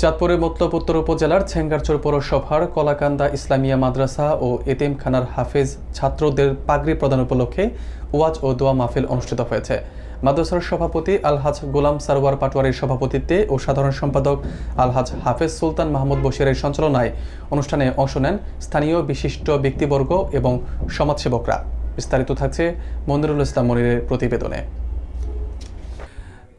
চাঁদপুরের মতলব উত্তর উপজেলার ছেঙ্গারচর পৌরসভার কলাকান্দা ইসলামিয়া মাদ্রাসা ও এতিমখানার হাফেজ ছাত্রদের পাগড়ি প্রদান উপলক্ষে ওয়াজ ও দোয়া মাহফিল অনুষ্ঠিত হয়েছে। মাদ্রাসার সভাপতি আলহাজ গোলাম সারওয়ার পাটোয়ারির সভাপতিত্বে ও সাধারণ সম্পাদক আলহাজ হাফেজ সুলতান মাহমুদ বশিরের সঞ্চালনায় অনুষ্ঠানে অংশ নেন স্থানীয় বিশিষ্ট ব্যক্তিবর্গ এবং সমাজসেবকরা। বিস্তারিত থাকছে মনিরুল ইসলাম মনিরের প্রতিবেদনে।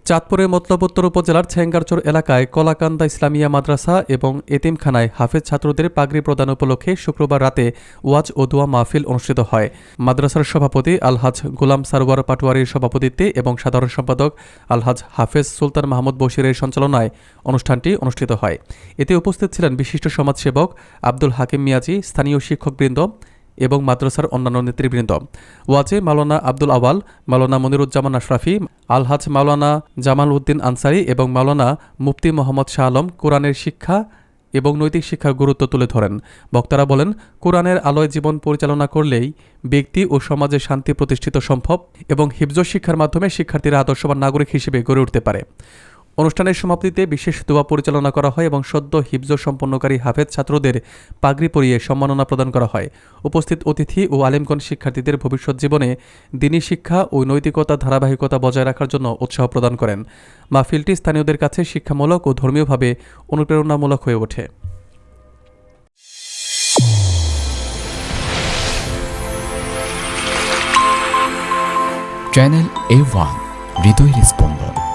চাঁদপুরের মতলবোত্তর উপজেলার ছেঙ্গারচর এলাকায় কলাকান্দা ইসলামিয়া মাদ্রাসা এবং এতিমখানায় হাফেজ ছাত্রদের পাগড়ি প্রদান উপলক্ষে শুক্রবার রাতে ওয়াজ ও দোয়া মাহফিল অনুষ্ঠিত হয়। মাদ্রাসার সভাপতি আলহাজ গোলাম সারওয়ার পাটোয়ারির সভাপতিত্বে এবং সাধারণ সম্পাদক আলহাজ হাফেজ সুলতান মাহমুদ বশিরের সঞ্চালনায় অনুষ্ঠানটি অনুষ্ঠিত হয়। এতে উপস্থিত ছিলেন বিশিষ্ট সমাজসেবক আব্দুল হাকিম মিয়াজি, স্থানীয় শিক্ষকবৃন্দ এবং মাদ্রাসার অন্যান্য নেতৃবৃন্দ। ওয়াজে মাওলানা আব্দুল আওয়াল, মাওলানা মনিরুজ্জামান আশরাফি, আলহাজ মাওলানা জামাল উদ্দিন আনসারি এবং মাওলানা মুফতি মোহাম্মদ শাহ আলম কোরআনের শিক্ষা এবং নৈতিক শিক্ষার গুরুত্ব তুলে ধরেন। বক্তারা বলেন, কোরআনের আলোয় জীবন পরিচালনা করলেই ব্যক্তি ও সমাজে শান্তি প্রতিষ্ঠিত সম্ভব এবং হিফজ শিক্ষার মাধ্যমে শিক্ষার্থীরা আদর্শবান নাগরিক হিসেবে গড়ে উঠতে পারে। অনুষ্ঠানের সমাপ্তিতে বিশেষ দোয়া পরিচালনা করা হয় এবং সদ্য হিফজ সম্পন্নকারী হাফেজ ছাত্রদের পাগড়ি পরিয়ে সম্মাননা প্রদান করা হয়। উপস্থিত অতিথি ও আলেমগণ শিক্ষার্থীদের ভবিষ্যৎ জীবনে দিনী শিক্ষা ও নৈতিকতা, ধারাবাহিকতা বজায় রাখার জন্য উৎসাহ প্রদান করেন। মাহফিলটি স্থানীয়দের কাছে শিক্ষামূলক ও ধর্মীয়ভাবে অনুপ্রেরণামূলক হয়ে ওঠে। চ্যানেল এ ওয়ান, হৃদয়ের স্পন্দন।